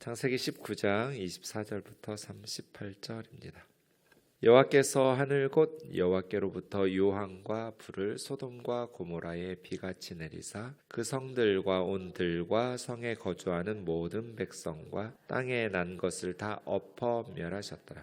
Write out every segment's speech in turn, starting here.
창세기 19장 24절부터 38절입니다. 여호와께서 하늘 곧 여호와께로부터 유황과 불을 소돔과 고모라에 비같이 내리사 그 성들과 온 들과 성에 거주하는 모든 백성과 땅에 난 것을 다 엎어 멸하셨더라.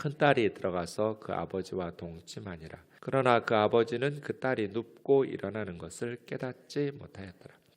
큰 딸이 들어가서 그 아버지와 동침하니라. 그러나 그 아버지는 그 딸이 눕고 일어나는 것을 깨닫지 못하였더라.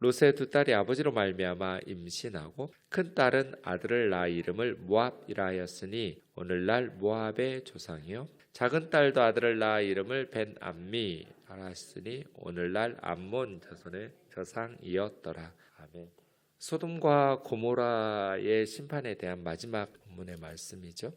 라. 롯의 두 딸이 아버지로 말미암아 임신하고 큰 딸은 아들을 낳아 이름을 모압이라 하였으니 오늘날 모압의 조상이요 작은 딸도 아들을 낳아 이름을 벤 암미 하였으니 오늘날 암몬 자손의 조상이었더라. 아멘. 소돔과 고모라의 심판에 대한 마지막 본문의 말씀이죠.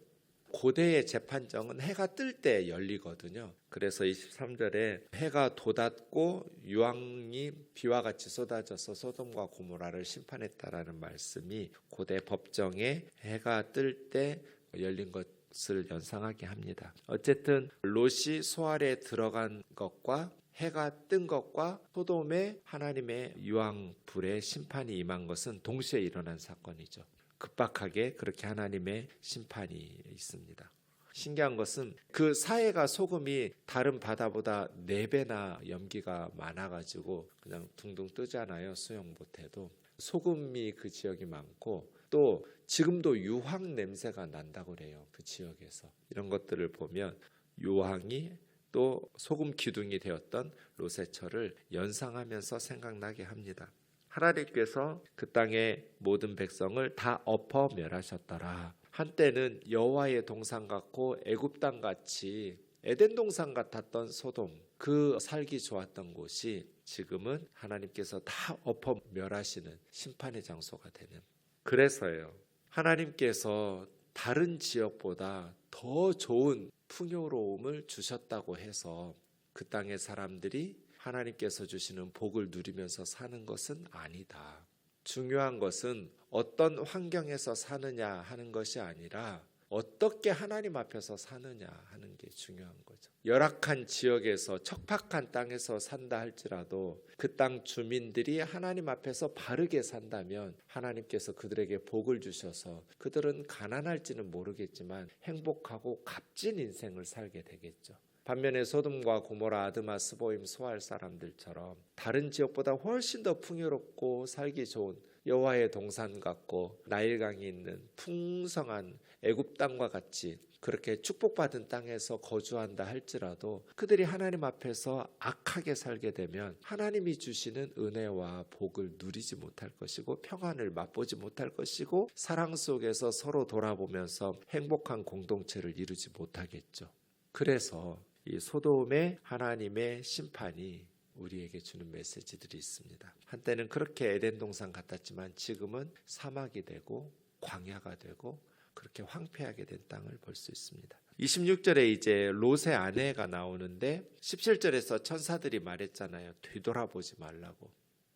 고대의 재판정은 해가 뜰 때 열리거든요. 그래서 23절에 해가 돋았고 유황이 비와 같이 쏟아져서 소돔과 고모라를 심판했다라는 말씀이 고대 법정에 해가 뜰 때 열린 것을 연상하게 합니다. 어쨌든 롯이 소알에 들어간 것과 해가 뜬 것과 소돔의 하나님의 유황 불의 심판이 임한 것은 동시에 일어난 사건이죠. 급박하게 그렇게 하나님의 심판이 있습니다. 신기한 것은 그 사해가 소금이 다른 바다보다 네 배나 염기가 많아가지고 그냥 둥둥 뜨잖아요. 수영 못해도 소금이 그 지역이 많고 또 지금도 유황 냄새가 난다고 그래요. 그 지역에서 이런 것들을 보면 유황이 또 소금 기둥이 되었던 로세처를 연상하면서 생각나게 합니다. 하나님께서 그 땅의 모든 백성을 다 엎어 멸하셨더라. 한때는 여호와의 동산 같고 애굽 땅 같이 에덴 동산 같았던 소돔 그 살기 좋았던 곳이 지금은 하나님께서 다 엎어 멸하시는 심판의 장소가 되는 그래서요. 하나님께서 다른 지역보다 더 좋은 풍요로움을 주셨다고 해서 그 땅의 사람들이 하나님께서 주시는 복을 누리면서 사는 것은 아니다. 중요한 것은 어떤 환경에서 사느냐 하는 것이 아니라 어떻게 하나님 앞에서 사느냐 하는 게 중요한 거죠. 열악한 지역에서 척박한 땅에서 산다 할지라도 그 땅 주민들이 하나님 앞에서 바르게 산다면 하나님께서 그들에게 복을 주셔서 그들은 가난할지는 모르겠지만 행복하고 값진 인생을 살게 되겠죠. 반면에 소돔과 고모라, 아드마, 스보임, 소알 사람들처럼 다른 지역보다 훨씬 더 풍요롭고 살기 좋은 여호와의 동산 같고 나일강이 있는 풍성한 애굽 땅과 같이 그렇게 축복받은 땅에서 거주한다 할지라도 그들이 하나님 앞에서 악하게 살게 되면 하나님이 주시는 은혜와 복을 누리지 못할 것이고 평안을 맛보지 못할 것이고 사랑 속에서 서로 돌아보면서 행복한 공동체를 이루지 못하겠죠. 그래서 이 소돔의 하나님의 심판이 우리에게 주는 메시지들이 있습니다. 한때는 그렇게 에덴 동산 같았지만 지금은 사막이 되고 광야가 되고 그렇게 황폐하게 된 땅을 볼 수 있습니다. 26절에 이제 롯의 아내가 나오는데 17절에서 천사들이 말했잖아요. 뒤돌아보지 말라고.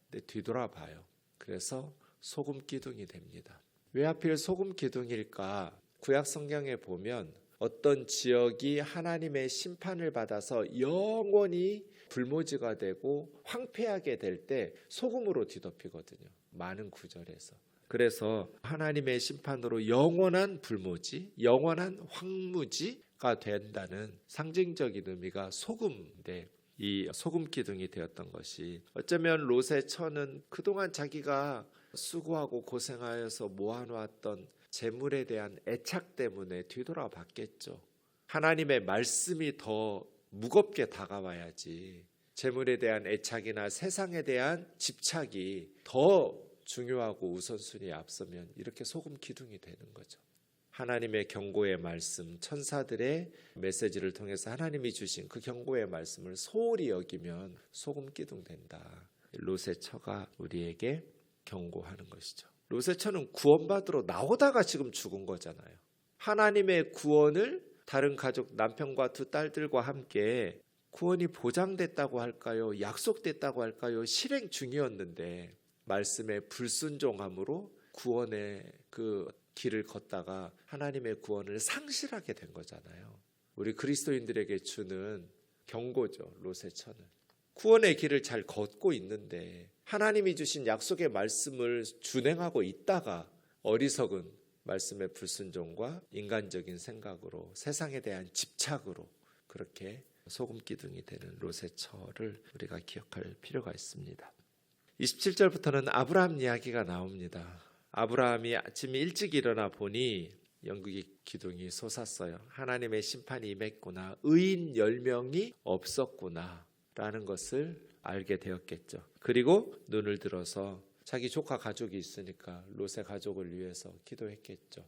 근데 뒤돌아봐요. 그래서 소금 기둥이 됩니다. 왜 하필 소금 기둥일까? 구약 성경에 보면 어떤 지역이 하나님의 심판을 받아서 영원히 불모지가 되고 황폐하게 될 때 소금으로 뒤덮이거든요. 많은 구절에서. 그래서 하나님의 심판으로 영원한 불모지, 영원한 황무지가 된다는 상징적인 의미가 소금인데 이 소금 기둥이 되었던 것이 어쩌면 롯의 처는 그동안 자기가 수고하고 고생하여서 모아놓았던 재물에 대한 애착 때문에 뒤돌아 봤겠죠. 하나님의 말씀이 더 무겁게 다가와야지 재물에 대한 애착이나 세상에 대한 집착이 더 중요하고 우선순위에 앞서면 이렇게 소금 기둥이 되는 거죠. 하나님의 경고의 말씀, 천사들의 메시지를 통해서 하나님이 주신 그 경고의 말씀을 소홀히 여기면 소금 기둥 된다. 롯의 처가 우리에게 경고하는 것이죠. 롯의 처는 구원받으러 나오다가 지금 죽은 거잖아요. 하나님의 구원을 다른 가족 남편과 두 딸들과 함께 구원이 보장됐다고 할까요? 약속됐다고 할까요? 실행 중이었는데 말씀에 불순종함으로 구원의 그 길을 걷다가 하나님의 구원을 상실하게 된 거잖아요. 우리 그리스도인들에게 주는 경고죠. 처는. 구원의 길을 잘 걷고 있는데 하나님이 주신 약속의 말씀을 준행하고 있다가 어리석은 말씀의 불순종과 인간적인 생각으로 세상에 대한 집착으로 그렇게 소금 기둥이 되는 롯의 처를 우리가 기억할 필요가 있습니다. 27절부터는 아브라함 이야기가 나옵니다. 아브라함이 아침 일찍 일어나 보니 영국의 기둥이 솟았어요. 하나님의 심판이 임했구나. 의인 10명이 없었구나. 라는 것을 알게 되었겠죠. 그리고 눈을 들어서 자기 조카 가족이 있으니까 롯의 가족을 위해서 기도했겠죠.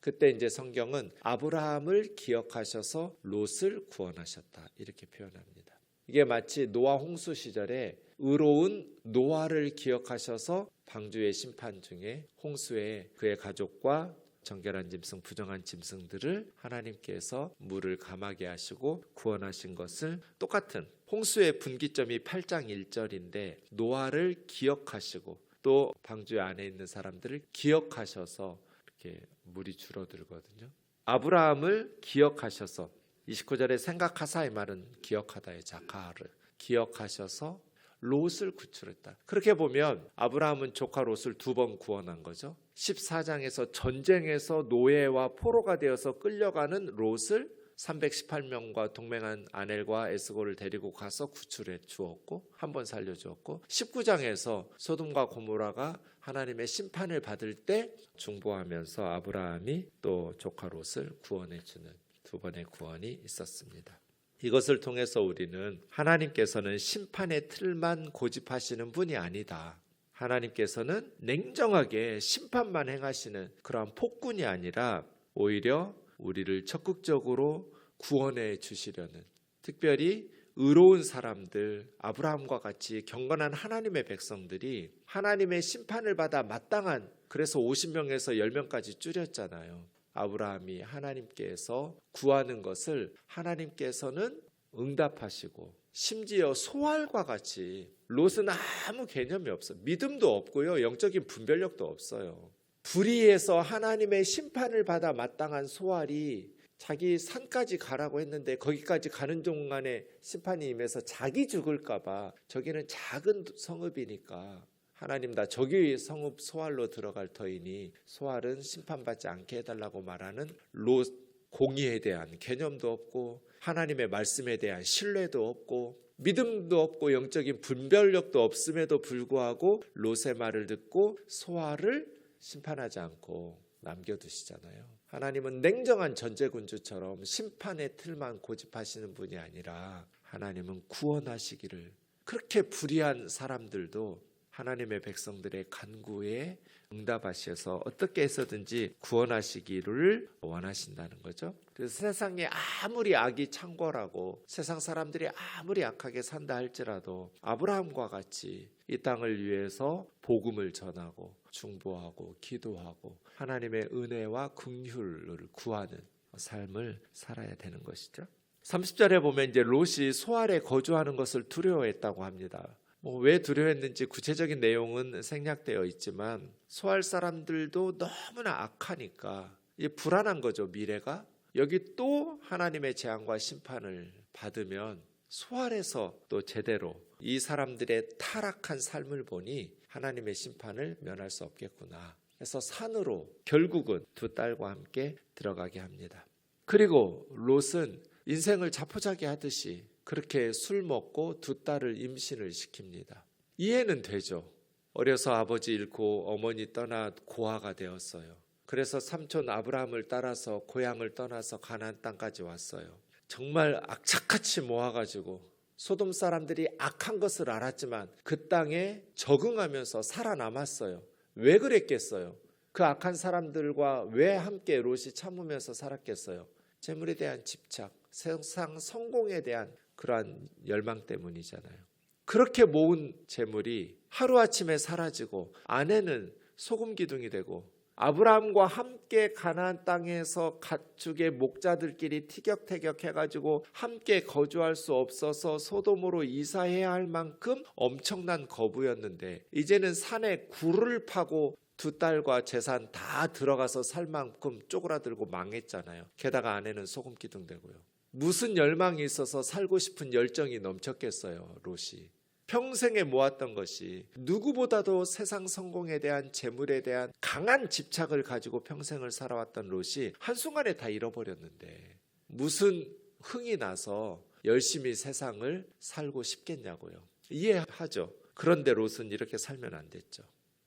그때 이제 성경은 아브라함을 기억하셔서 롯을 구원하셨다. 이렇게 표현합니다. 이게 마치 노아 홍수 시절에 의로운 노아를 기억하셔서 방주의 심판 중에 홍수에 그의 가족과 정결한 짐승, 부정한 짐승들을 하나님께서 물을 감하게 하시고 구원하신 것을 똑같은 홍수의 분기점이 8장 1절인데 노아를 기억하시고 또 방주 안에 있는 사람들을 기억하셔서 이렇게 물이 줄어들거든요. 아브라함을 기억하셔서 29절에 생각하사 이 말은 기억하다의 자카를 기억하셔서 롯을 구출했다. 그렇게 보면 아브라함은 조카 롯을 두 번 구원한 거죠. 14장에서 전쟁에서 노예와 포로가 되어서 끌려가는 롯을 318명과 동맹한 아넬과 에스고를 데리고 가서 구출해 주었고 한 번 살려 주었고 19장에서 소돔과 고모라가 하나님의 심판을 받을 때 중보하면서 아브라함이 또 조카 롯을 구원해 주는 두 번의 구원이 있었습니다. 이것을 통해서 우리는 하나님께서는 심판의 틀만 고집하시는 분이 아니다. 하나님께서는 냉정하게 심판만 행하시는 그러한 폭군이 아니라 오히려 우리를 적극적으로 구원해 주시려는 특별히 의로운 사람들 아브라함과 같이 경건한 하나님의 백성들이 하나님의 심판을 받아 마땅한 그래서 50명에서 10명까지 줄였잖아요. 아브라함이 하나님께서 구하는 것을 하나님께서는 응답하시고 심지어 소알과 같이 롯은 아무 개념이 없어. 믿음도 없고요. 영적인 분별력도 없어요. 불의해서 하나님의 심판을 받아 마땅한 소알이 자기 산까지 가라고 했는데 거기까지 가는 동안에 심판이 임해서 자기 죽을까봐 저기는 작은 성읍이니까 하나님 나 저기 성읍 소알로 들어갈 터이니 소알은 심판받지 않게 해달라고 말하는 롯 공의에 대한 개념도 없고 하나님의 말씀에 대한 신뢰도 없고 믿음도 없고 영적인 분별력도 없음에도 불구하고 롯의 말을 듣고 소알을 심판하지 않고 남겨두시잖아요. 하나님은 냉정한 전제군주처럼 심판의 틀만 고집하시는 분이 아니라 하나님은 구원하시기를 그렇게 불의한 사람들도 하나님의 백성들의 간구에 응답하셔서 어떻게 해서든지 구원하시기를 원하신다는 거죠. 그래서 세상에 아무리 악이 창궐하고 세상 사람들이 아무리 악하게 산다 할지라도 아브라함과 같이 이 땅을 위해서 복음을 전하고 중보하고 기도하고 하나님의 은혜와 긍휼을 구하는 삶을 살아야 되는 것이죠. 30절에 보면 이제 롯이 소알에 거주하는 것을 두려워했다고 합니다. 뭐 왜 두려워했는지 구체적인 내용은 생략되어 있지만 소알 사람들도 너무나 악하니까 이 불안한 거죠 미래가 여기 또 하나님의 재앙과 심판을 받으면 소알에서 또 제대로 이 사람들의 타락한 삶을 보니 하나님의 심판을 면할 수 없겠구나. 해서 산으로 결국은 두 딸과 함께 들어가게 합니다. 그리고 롯은 인생을 자포자기 하듯이 그렇게 술 먹고 두 딸을 임신을 시킵니다. 이해는 되죠. 어려서 아버지 잃고 어머니 떠나 고아가 되었어요. 그래서 삼촌 아브라함을 따라서 고향을 떠나서 가나안 땅까지 왔어요. 정말 악착같이 모아가지고 소돔 사람들이 악한 것을 알았지만 그 땅에 적응하면서 살아남았어요. 왜 그랬겠어요? 그 악한 사람들과 왜 함께 롯이 참으면서 살았겠어요? 재물에 대한 집착, 세상 성공에 대한 그러한 열망 때문이잖아요. 그렇게 모은 재물이 하루아침에 사라지고 아내는 소금 기둥이 되고 아브라함과 함께 가나안 땅에서 가축의 목자들끼리 티격태격 해가지고 함께 거주할 수 없어서 소돔으로 이사해야 할 만큼 엄청난 거부였는데 이제는 산에 굴을 파고 두 딸과 재산 다 들어가서 살 만큼 쪼그라들고 망했잖아요. 게다가 아내는 소금 기둥 되고요. 무슨 열망이 있어서 살고 싶은 열정이 넘쳤겠어요, 롯이. 평생에 모았던 것이 누구보다도 세상 성공에 대한 재물에 대한 강한 집착을 가지고 평생을 살아왔던 롯이 한순간에 다 잃어버렸는데 무슨 흥이 나서 열심히 세상을 살고 싶겠냐고요. 이해하죠. 그런데 롯은 이렇게 살면 안 됐죠.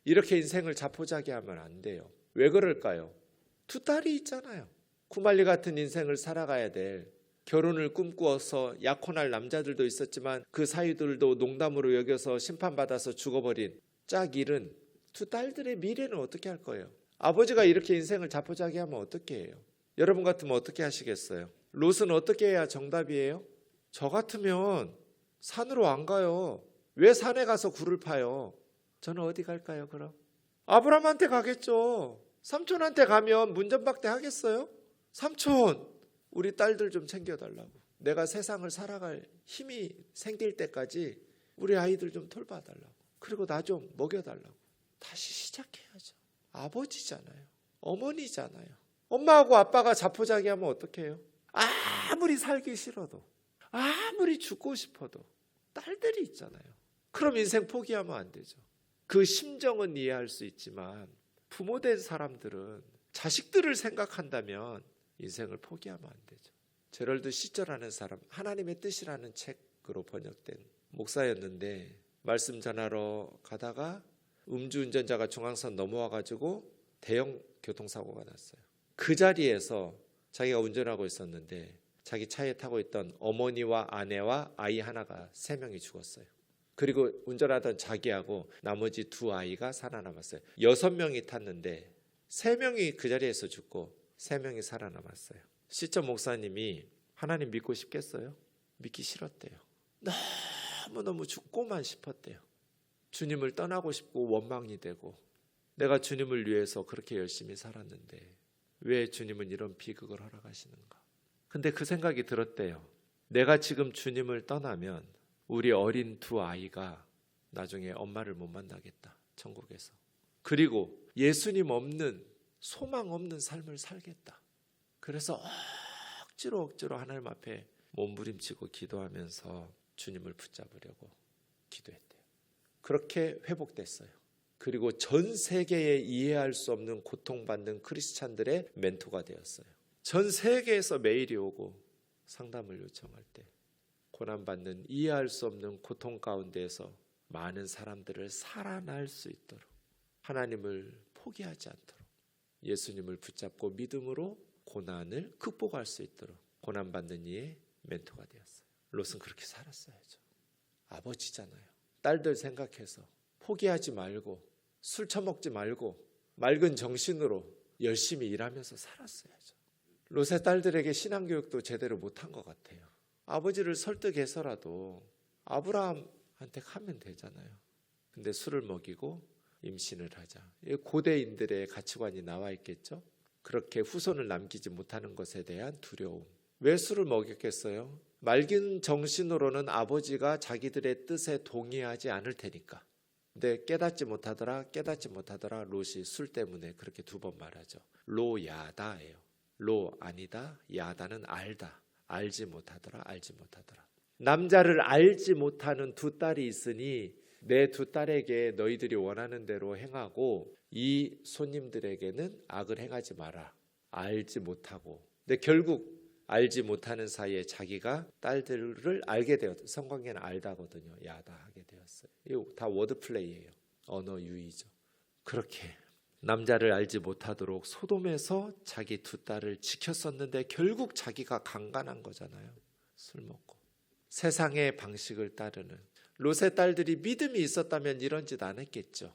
이렇게 인생을 자포자기 하면 안 돼요. 왜 그럴까요? 두 딸이 있잖아요. 쿠말리 같은 인생을 살아가야 될 결혼을 꿈꾸어서 약혼할 남자들도 있었지만 그 사위들도 농담으로 여겨서 심판받아서 죽어버린 짝일은 두 딸들의 미래는 어떻게 할 거예요? 아버지가 이렇게 인생을 자포자기 하면 어떻게 해요? 여러분 같으면 어떻게 하시겠어요? 롯은 어떻게 해야 정답이에요? 저 같으면 산으로 안 가요. 왜 산에 가서 굴을 파요? 저는 어디 갈까요, 그럼? 아브라함한테 가겠죠. 삼촌한테 가면 문전박대 하겠어요? 삼촌, 우리 딸들 좀 챙겨달라고. 내가 세상을 살아갈 힘이 생길 때까지 우리 아이들 좀 돌봐달라고. 그리고 나 좀 먹여달라고. 다시 시작해야죠. 아버지잖아요. 어머니잖아요. 엄마하고 아빠가 자포자기 하면 어떡해요? 아무리 살기 싫어도, 아무리 죽고 싶어도 딸들이 있잖아요. 그럼 인생 포기하면 안 되죠. 그 심정은 이해할 수 있지만 부모 된 사람들은 자식들을 생각한다면 인생을 포기하면 안 되죠. 제럴드 시절하는 사람 하나님의 뜻이라는 책으로 번역된 목사였는데 말씀 전하러 가다가 음주운전자가 중앙선 넘어와 가지고 대형 교통사고가 났어요. 그 자리에서 자기가 운전하고 있었는데 자기 차에 타고 있던 어머니와 아내와 아이 하나가 세 명이 죽었어요. 그리고 운전하던 자기하고 나머지 두 아이가 살아남았어요. 여섯 명이 탔는데 세 명이 그 자리에서 죽고 세 명이 살아남았어요. 시점 목사님이 하나님 믿고 싶겠어요? 믿기 싫었대요. 너무너무 죽고만 싶었대요. 주님을 떠나고 싶고 원망이 되고 내가 주님을 위해서 그렇게 열심히 살았는데 왜 주님은 이런 비극을 허락하시는가? 근데 그 생각이 들었대요. 내가 지금 주님을 떠나면 우리 어린 두 아이가 나중에 엄마를 못 만나겠다. 천국에서. 그리고 예수님 없는 소망 없는 삶을 살겠다. 그래서 억지로 억지로 하나님 앞에 몸부림치고 기도하면서 주님을 붙잡으려고 기도했대요. 그렇게 회복됐어요. 그리고 전 세계에 이해할 수 없는 고통받는 크리스찬들의 멘토가 되었어요. 전 세계에서 메일이 오고 상담을 요청할 때 고난받는 이해할 수 없는 고통 가운데에서 많은 사람들을 살아날 수 있도록 하나님을 포기하지 않도록 예수님을 붙잡고 믿음으로 고난을 극복할 수 있도록 고난받는 이의 멘토가 되었어요. 롯은 그렇게 살았어야죠. 아버지잖아요. 딸들 생각해서 포기하지 말고 술 처먹지 말고 맑은 정신으로 열심히 일하면서 살았어야죠. 롯의 딸들에게 신앙교육도 제대로 못한 것 같아요. 아버지를 설득해서라도 아브라함한테 가면 되잖아요. 근데 술을 먹이고 임신을 하자. 고대인들의 가치관이 나와 있겠죠. 그렇게 후손을 남기지 못하는 것에 대한 두려움. 왜 술을 먹였겠어요? 맑은 정신으로는 아버지가 자기들의 뜻에 동의하지 않을 테니까. 근데 깨닫지 못하더라, 깨닫지 못하더라, 롯이 술 때문에 그렇게 두 번 말하죠. 로야다예요. 로 아니다. 야다는 알다. 알지 못하더라. 알지 못하더라. 남자를 알지 못하는 두 딸이 있으니 내 두 딸에게 너희들이 원하는 대로 행하고 이 손님들에게는 악을 행하지 마라. 알지 못하고. 근데 결국 알지 못하는 사이에 자기가 딸들을 알게 되었. 성관계는 알다거든요. 야다 하게 되었어요. 이거 다 워드 플레이예요. 언어 유희죠. 그렇게 남자를 알지 못하도록 소돔에서 자기 두 딸을 지켰었는데 결국 자기가 강간한 거잖아요. 술 먹고. 세상의 방식을 따르는 롯의 딸들이 믿음이 있었다면 이런 짓 안 했겠죠.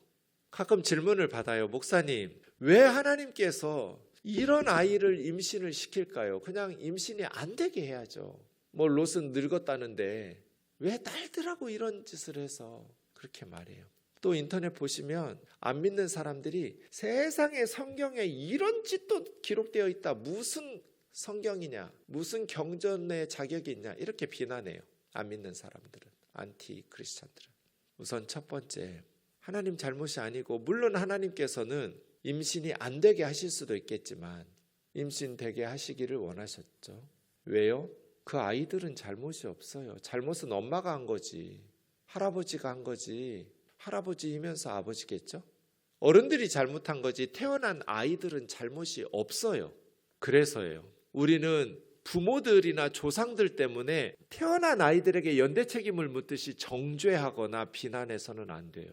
가끔 질문을 받아요. 목사님, 왜 하나님께서 이런 아이를 임신을 시킬까요? 그냥 임신이 안 되게 해야죠. 뭐 롯은 늙었다는데 왜 딸들하고 이런 짓을 해서 그렇게 말해요. 또 인터넷 보시면 안 믿는 사람들이 세상에 성경에 이런 짓도 기록되어 있다. 무슨 성경이냐? 무슨 경전의 자격이 있냐? 이렇게 비난해요. 안 믿는 사람들은. 안티 크리스찬들은. 우선 첫 번째, 하나님 잘못이 아니고 물론 하나님께서는 임신이 안 되게 하실 수도 있겠지만 임신 되게 하시기를 원하셨죠. 왜요? 그 아이들은 잘못이 없어요. 잘못은 엄마가 한 거지. 할아버지가 한 거지. 할아버지이면서 아버지겠죠? 어른들이 잘못한 거지 태어난 아이들은 잘못이 없어요. 그래서예요. 우리는 부모들이나 조상들 때문에 태어난 아이들에게 연대 책임을 묻듯이 정죄하거나 비난해서는 안 돼요.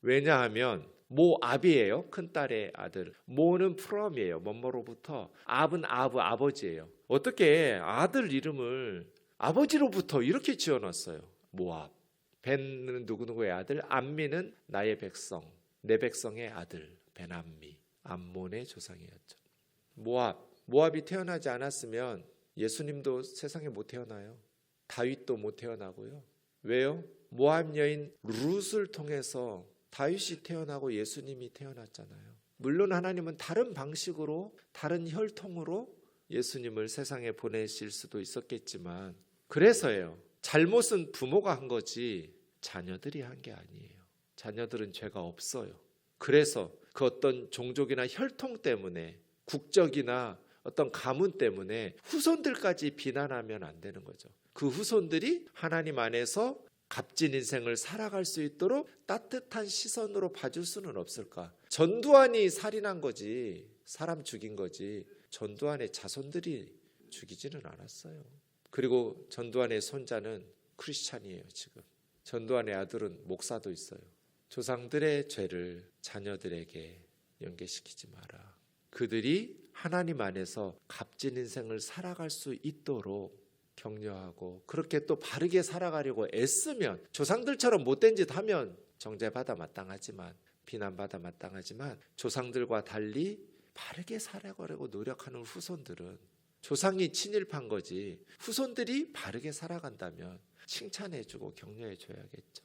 왜냐하면 모 압이에요. 큰 딸의 아들. 모는 프롬이에요. 뭐뭐로부터 압은 아브 아버지예요. 어떻게 아들 이름을 아버지로부터 이렇게 지어놨어요. 모압. 벤은 누구누구의 아들, 암미는 나의 백성, 내 백성의 아들, 베남미, 암몬의 조상이었죠. 모압, 모압이 태어나지 않았으면 예수님도 세상에 못 태어나요. 다윗도 못 태어나고요. 왜요? 모압 여인 룻을 통해서 다윗이 태어나고 예수님이 태어났잖아요. 물론 하나님은 다른 방식으로 다른 혈통으로 예수님을 세상에 보내실 수도 있었겠지만 그래서예요. 잘못은 부모가 한 거지 자녀들이 한 게 아니에요. 자녀들은 죄가 없어요. 그래서 그 어떤 종족이나 혈통 때문에 국적이나 어떤 가문 때문에 후손들까지 비난하면 안 되는 거죠. 그 후손들이 하나님 안에서 값진 인생을 살아갈 수 있도록 따뜻한 시선으로 봐줄 수는 없을까? 전두환이 살인한 거지, 사람 죽인 거지, 전두환의 자손들이 죽이지는 않았어요. 그리고 전두환의 손자는 크리스찬이에요, 지금. 전두환의 아들은 목사도 있어요. 조상들의 죄를 자녀들에게 연계시키지 마라. 그들이 하나님 안에서 값진 인생을 살아갈 수 있도록 격려하고 그렇게 또 바르게 살아가려고 애쓰면 조상들처럼 못된 짓 하면 정죄받아 마땅하지만 비난받아 마땅하지만 조상들과 달리 바르게 살아가려고 노력하는 후손들은 조상이 친일판 거지 후손들이 바르게 살아간다면 칭찬해주고 격려해줘야겠죠.